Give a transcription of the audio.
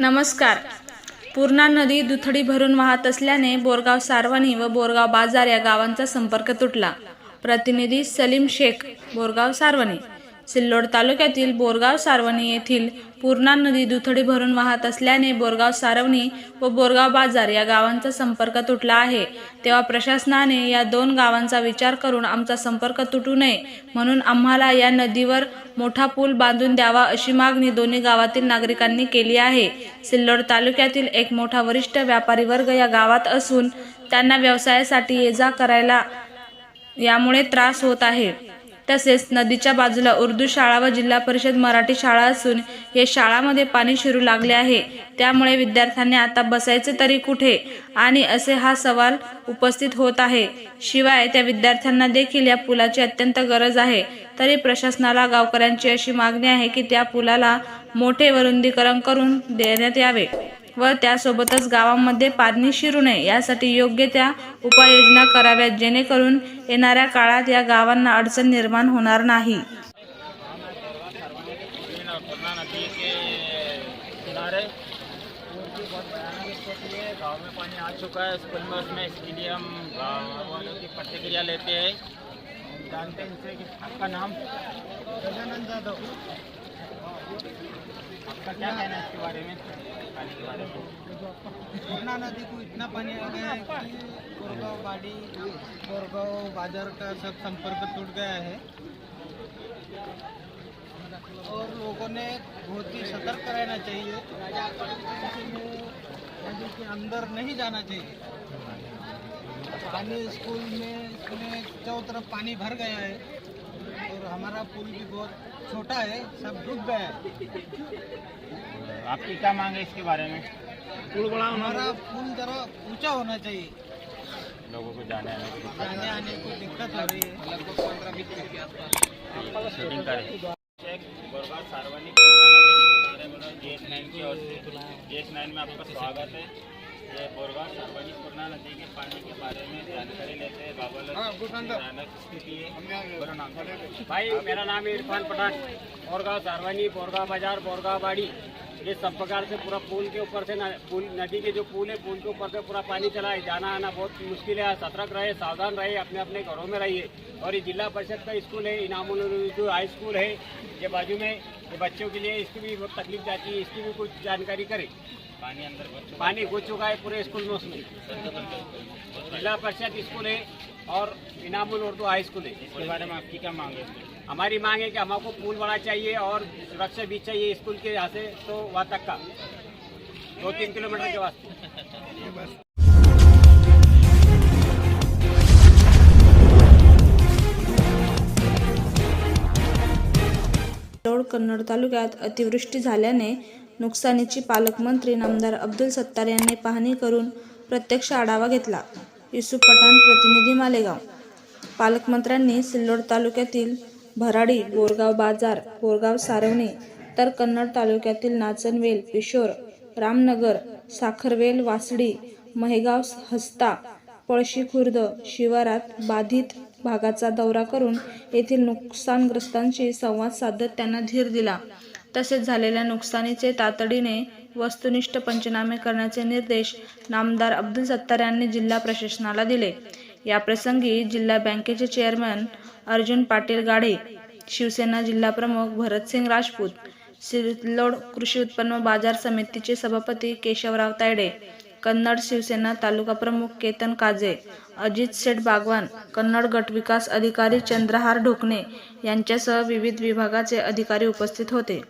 नमस्कार. पूर्णा नदी दुथडी भरून वाहत असल्याने बोरगाव सारवानी व बोरगाव बाजार या गावांचा संपर्क तुटला. प्रतिनिधी सलीम शेख बोरगाव सारवणी. सिल्लोड तालुक्यातील बोरगाव सारवणी येथील पूर्णा नदी दुथडी भरून वाहत असल्याने बोरगाव सारवणी व बोरगाव बाजार या गावांचा संपर्क तुटला आहे. तेव्हा प्रशासनाने या दोन गावांचा विचार करून आमचा संपर्क तुटू नये म्हणून आम्हाला या नदीवर मोठा पूल बांधून द्यावा अशी मागणी दोन्ही गावातील नागरिकांनी केली आहे. सिल्लोड तालुक्यातील एक मोठा वरिष्ठ व्यापारी वर्ग या गावात असून त्यांना व्यवसायासाठी ये जा करायला यामुळे त्रास होत आहे. तसेच नदीच्या बाजूला उर्दू शाळा व जिल्हा परिषद मराठी शाळा असून हे शाळामध्ये पाणी शिरू लागले आहे. त्यामुळे विद्यार्थ्यांनी आता बसायचे तरी कुठे? आणि असे हा सवाल उपस्थित होत आहे. शिवाय त्या विद्यार्थ्यांना देखील या पुलाची अत्यंत गरज आहे. तरी प्रशासनाला गावकऱ्यांची अशी मागणी आहे की त्या पुलाला मोठे वरुंदीकरण करून देण्यात यावे. व त्यासोबतच गावामध्ये पाणी शिरू नये. यासाठी योग्य त्या उपाययोजना कराव्यात जेणेकरून येणाऱ्या काळात या गावांना अडचण निर्माण होणार नाही. पूर्णा में पानी आ चुका है। स्कूल उसमें इसके लिए हम गाँव वालों की प्रतिक्रिया लेते हैं। जानते हैं कि आपका नाम? गजानंद यादव आपका क्या कहना है इसके बारे में? पानी के बारे में। पूर्णा नदी को इतना पानी आ गया है कि कोरगांव बाड़ी कोरगांव बाज़ार का सब संपर्क टूट गया है। और लोगों ने बहुत ही सतर्क रहना चाहिए। किसी को नदी के अंदर नहीं जाना चाहिए। पानी स्कूल में इसमें चारों तरफ़ पानी भर गया है। और हमारा पुल भी बहुत छोटा है सब डूब गया है। आपकी क्या मांग है इसके बारे में? पुल बड़ा हमारा पुल जरा ऊँचा होना चाहिए। लोगों को जाने आने की जाने आने को दिक्कत हो रही है। लगभग पंद्रह बीस मिनट के आसपास। सार्वजनिक एस नाइन की ओर से। नाइन में आपका स्वागत है। बोरगा सार्वजनिक पूर्णा नदी के पानी के बारे में जानकारी लेते हैं बाबा है भाई मेरा नाम है इरफान पठान बोरगांव सारवानी बोरगांव बाज़ार बोरगांव बाड़ी। ये सब प्रकार से पूरा पुल के ऊपर से पुल नदी के जो पुल है पुल के ऊपर से पूरा पानी चला है जाना आना बहुत मुश्किल है सतर्क रहे सावधान रहे अपने अपने घरों में रहिए। और ये जिला परिषद का स्कूल है इनामुल हाई स्कूल है ये बाजू में ये बच्चों के लिए इसकी भी बहुत तकलीफ़ जाती है इसकी भी कुछ जानकारी करें। पानी अंदर चुका पानी घुस चुका है पूरे स्कूल में उसमें जिला परिषद स्कूल है और इनामुल उर्दू हाई स्कूल है इसके बारे में आपकी क्या मांग है हमारी मांग है कि हमको पुल बड़ा चाहिए और सुरक्षा भी चाहिए स्कूल के यहाँ से तो वहाँ तक का। दो तीन किलोमीटर के वास्ते। कन्नड तालुक्यात अतिवृष्टी झाल्याने नुकसानीची पालकमंत्री नामदार अब्दुल सत्तार यांनी पाहणी करून प्रत्यक्ष आढावा घेतला. युसुफ पठाण प्रतिनिधी मालेगाव. पालकमंत्र्यांनी सिल्लोड तालुक्यातील भराडी बोरगाव बाजार बोरगाव सारवणे तर कन्नड तालुक्यातील नाचनवेल पिशोर रामनगर साखरवेल वासडी महेगाव हस्ता पळशी खुर्द शिवारात बाधित भागाचा दौरा करून येथील नुकसानग्रस्तांशी संवाद साधत त्यांना धीर दिला. तसेच झालेल्या नुकसानीचे तातडीने वस्तुनिष्ठ पंचनामे करण्याचे निर्देश नामदार अब्दुल सत्तार यांनी जिल्हा प्रशासनाला दिले. याप्रसंगी जिल्हा बँकेचे चेअरमन अर्जुन पाटील गाढे शिवसेना जिल्हाप्रमुख भरतसिंग राजपूत सिल्लोड कृषी उत्पन्न बाजार समितीचे सभापती केशवराव तायडे कन्नड शिवसेना तालुका प्रमुख केतन काजे अजित शेठ बागवान कन्नड गट विकास अधिकारी चंद्रहार ढोकणे यांच्यासह विविध विभागाचे अधिकारी उपस्थित होते.